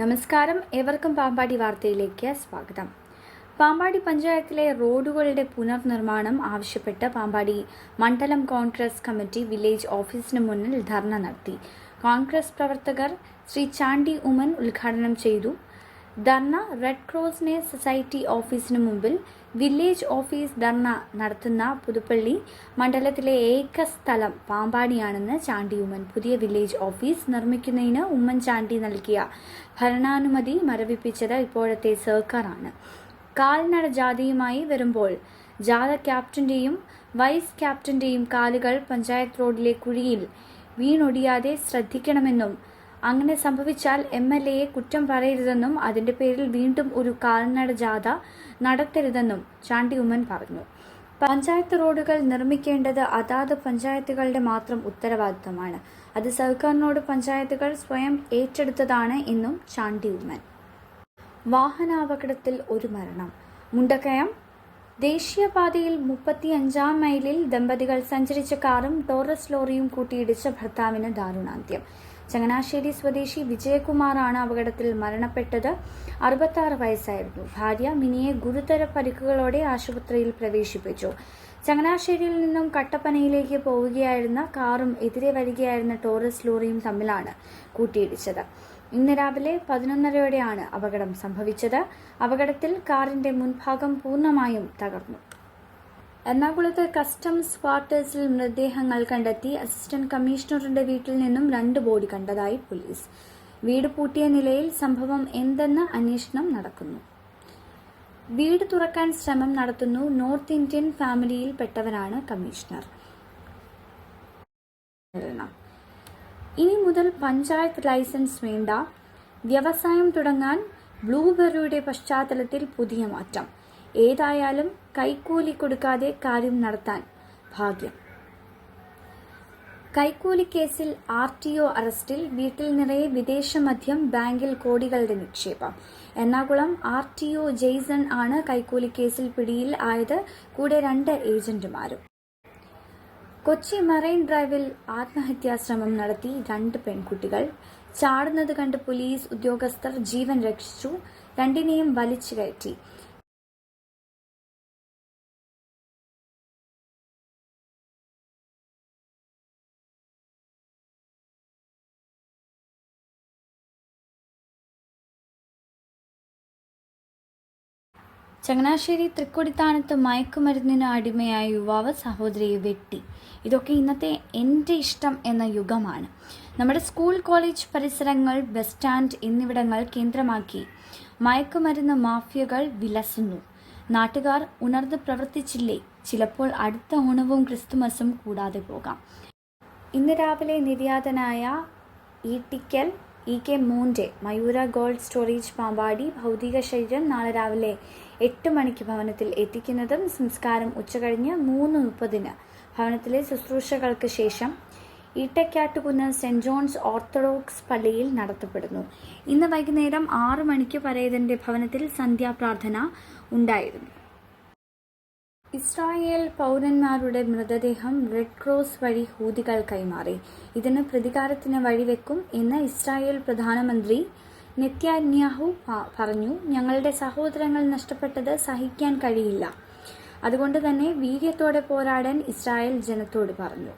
നമസ്കാരം. ഏവർക്കും പാമ്പാടി വാർത്തയിലേക്ക് സ്വാഗതം. പാമ്പാടി പഞ്ചായത്തിലെ റോഡുകളുടെ പുനർനിർമ്മാണം ആവശ്യപ്പെട്ട് പാമ്പാടി മണ്ഡലം കോൺഗ്രസ് കമ്മിറ്റി വില്ലേജ് ഓഫീസിന് മുന്നിൽ ധർണ നടത്തി. കോൺഗ്രസ് പ്രവർത്തകർ ശ്രീ ചാണ്ടി ഉമൻ ഉദ്ഘാടനം ചെയ്തു. ധർണ റെഡ് ക്രോസ് ക്രോസിനെ സൊസൈറ്റി ഓഫീസിന് മുമ്പിൽ വില്ലേജ് ഓഫീസ് ധർണ നടത്തുന്ന പുതുപ്പള്ളി മണ്ഡലത്തിലെ ഏക സ്ഥലം പാമ്പാടിയാണെന്ന് ചാണ്ടി ഉമ്മൻ പുതിയ വില്ലേജ് ഓഫീസ് നിർമ്മിക്കുന്നതിന് ഉമ്മൻചാണ്ടി നൽകിയ ഭരണാനുമതി മരവിപ്പിച്ചത് ഇപ്പോഴത്തെ സർക്കാരാണ്. കാൽനട ജാഥയുമായി വരുമ്പോൾ ജാഥ ക്യാപ്റ്റന്റെയും വൈസ് ക്യാപ്റ്റന്റെയും കാലുകൾ പഞ്ചായത്ത് റോഡിലെ കുഴിയിൽ വീണൊടിയാതെ ശ്രദ്ധിക്കണമെന്നും അങ്ങനെ സംഭവിച്ചാൽ എം എൽ എയെ കുറ്റം പറയരുതെന്നും അതിന്റെ പേരിൽ വീണ്ടും ഒരു കാൽനട ജാഥ നടത്തരുതെന്നും ചാണ്ടി ഉമ്മൻ പറഞ്ഞു. പഞ്ചായത്ത് റോഡുകൾ നിർമ്മിക്കേണ്ടത് അതാത് പഞ്ചായത്തുകളുടെ മാത്രം ഉത്തരവാദിത്തമാണ് അത് സർക്കാരിനോട് പഞ്ചായത്തുകൾ സ്വയം ഏറ്റെടുത്തതാണ് എന്നും ചാണ്ടി ഉമ്മൻ വാഹനാപകടത്തിൽ ഒരു മരണം. മുണ്ടക്കയം ദേശീയപാതയിൽ മുപ്പത്തിയഞ്ചാം മൈലിൽ ദമ്പതികൾ സഞ്ചരിച്ച കാറും ടോറസ് ലോറിയും കൂട്ടിയിടിച്ച ഭർത്താവിന് ദാരുണാന്ത്യം. ചങ്ങനാശ്ശേരി സ്വദേശി വിജയകുമാറാണ് അപകടത്തിൽ മരണപ്പെട്ടത്. അറുപത്താറ് വയസ്സായിരുന്നു. ഭാര്യ മിനിയെ ഗുരുതര പരിക്കുകളോടെ ആശുപത്രിയിൽ പ്രവേശിപ്പിച്ചു. ചങ്ങനാശ്ശേരിയിൽ നിന്നും കട്ടപ്പനയിലേക്ക് പോവുകയായിരുന്ന കാറും എതിരെ വരികയായിരുന്ന ടോറസ് ലോറിയും തമ്മിലാണ് കൂട്ടിയിടിച്ചത്. ഇന്ന് രാവിലെ പതിനൊന്നരയോടെയാണ് അപകടം സംഭവിച്ചത്. അപകടത്തിൽ കാറിന്റെ മുൻഭാഗം പൂർണമായും തകർന്നു. എറണാകുളത്ത് കസ്റ്റംസ് ക്വാർട്ടേഴ്സിൽ മൃതദേഹങ്ങൾ കണ്ടെത്തി അസിസ്റ്റന്റ് കമ്മീഷണറുടെ വീട്ടിൽ നിന്നും രണ്ട് ബോഡി കണ്ടതായി പോലീസ്. വീട് പൂട്ടിയ നിലയിൽ സംഭവം എന്തെന്ന് അന്വേഷണം നടക്കുന്നു. വീട് തുറക്കാൻ ശ്രമം നടത്തുന്നു നോർത്ത് ഇന്ത്യൻ ഫാമിലിയിൽപ്പെട്ടവരാണ് കമ്മീഷണർ. ഇനി മുതൽ പഞ്ചായത്ത് ലൈസൻസ് വേണ്ട. വ്യവസായം തുടങ്ങാൻ ബ്ലൂബെറിയുടെ പശ്ചാത്തലത്തിൽ പുതിയ മാറ്റം. ഏതായാലും കൈക്കൂലി കൊടുക്കാതെ കാര്യം നടത്താൻ ഭാഗ്യം. കൈക്കൂലി കേസിൽ ആർ ടി ഒ അറസ്റ്റിൽ വീട്ടിൽ നിറയെ വിദേശ മദ്യം ബാങ്കിൽ കോടികളുടെ നിക്ഷേപം. Ernakulam R T O Jason ആണ് കൈക്കൂലി കേസിൽ പിടിയിൽ ആയത്. കൂടെ രണ്ട് ഏജന്റുമാരും. കൊച്ചി മറൈൻ ഡ്രൈവിൽ ആത്മഹത്യാശ്രമം നടത്തി രണ്ട് പെൺകുട്ടികൾ. ചാടുന്നത് കണ്ട് പോലീസ് ഉദ്യോഗസ്ഥർ ജീവൻ രക്ഷിച്ചു. രണ്ടിനെയും വലിച്ചു കയറ്റി. ചങ്ങനാശ്ശേരി തൃക്കൊടിത്താനത്ത് മയക്കുമരുന്നിന് അടിമയായ യുവാവ് സഹോദരിയെ വെട്ടി. ഇതൊക്കെ ഇന്നത്തെ എന്റെ ഇഷ്ടം എന്ന യുഗമാണ്. നമ്മുടെ സ്കൂൾ കോളേജ് പരിസരങ്ങൾ ബസ് സ്റ്റാൻഡ് എന്നിവിടങ്ങൾ കേന്ദ്രമാക്കി മയക്കുമരുന്ന് മാഫിയകൾ വിലസുന്നു. നാട്ടുകാർ ഉണർന്ന് പ്രവർത്തിച്ചില്ലേ? ചിലപ്പോൾ അടുത്ത ഓണവും ക്രിസ്തുമസും കൂടാതെ പോകാം. ഇന്ന് രാവിലെ നിര്യാതനായ ഈട്ടിക്കൽ ഇ കെ മൂന്റെ മയൂര ഗോൾഡ് സ്റ്റോറേജ് പാമ്പാടി ഭൗതിക ശരീരം നാളെ രാവിലെ എട്ട് മണിക്ക് ഭവനത്തിൽ എത്തിക്കുന്നതും സംസ്കാരം ഉച്ചകഴിഞ്ഞ് മൂന്ന് മുപ്പതിന്. ഭവനത്തിലെ ശുശ്രൂഷകൾക്ക് ശേഷം ഈട്ടക്കാട്ടുകുന്ന് സെന്റ് ജോൺസ് ഓർത്തഡോക്സ് പള്ളിയിൽ നടത്തപ്പെടുന്നു. ഇന്ന് വൈകുന്നേരം ആറു മണിക്ക് പരേതന്റെ ഭവനത്തിൽ സന്ധ്യാപ്രാർത്ഥന ഉണ്ടായിരുന്നു. ഇസ്രായേൽ പൗരന്മാരുടെ മൃതദേഹം റെഡ് ക്രോസ് വഴി ഹൂതികൾ കൈമാറി. ഇതിന് പ്രതികാരത്തിന് വഴിവെക്കും എന്ന് ഇസ്രായേൽ പ്രധാനമന്ത്രി നെത്യാന്യാഹു പറഞ്ഞു ഞങ്ങളുടെ സഹോദരങ്ങൾ നഷ്ടപ്പെട്ടത് സഹിക്കാൻ കഴിയില്ല. അതുകൊണ്ട് തന്നെ വീര്യത്തോടെ പോരാടാൻ ഇസ്രായേൽ ജനത്തോട് പറഞ്ഞു.